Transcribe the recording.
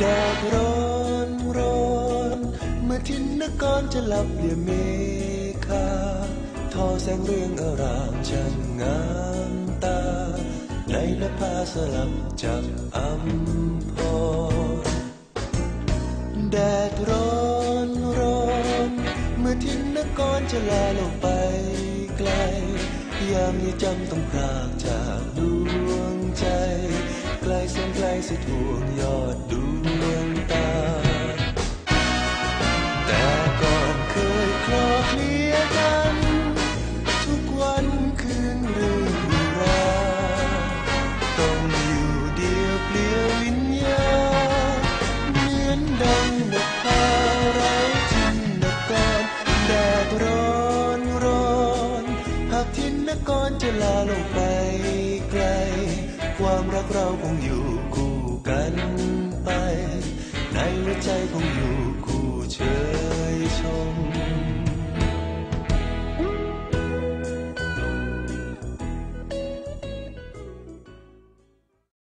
แดดร้อนร้อนเมื่อทินนกรจะหลับเหลี่ยมเมฆาทอแสงเรื่องอารามช่างงามตาในละพาสลับจากอำพรแดดร้อนร้อนเมื่อทินนกรจะลาลงไปไกลยามนี้จำต้องพรากจากดวงใจ ไกลแสนไกลสุดห่วงยอดดู นนกรจะลาลงไปไกล ความรักเราคงอยู่คู่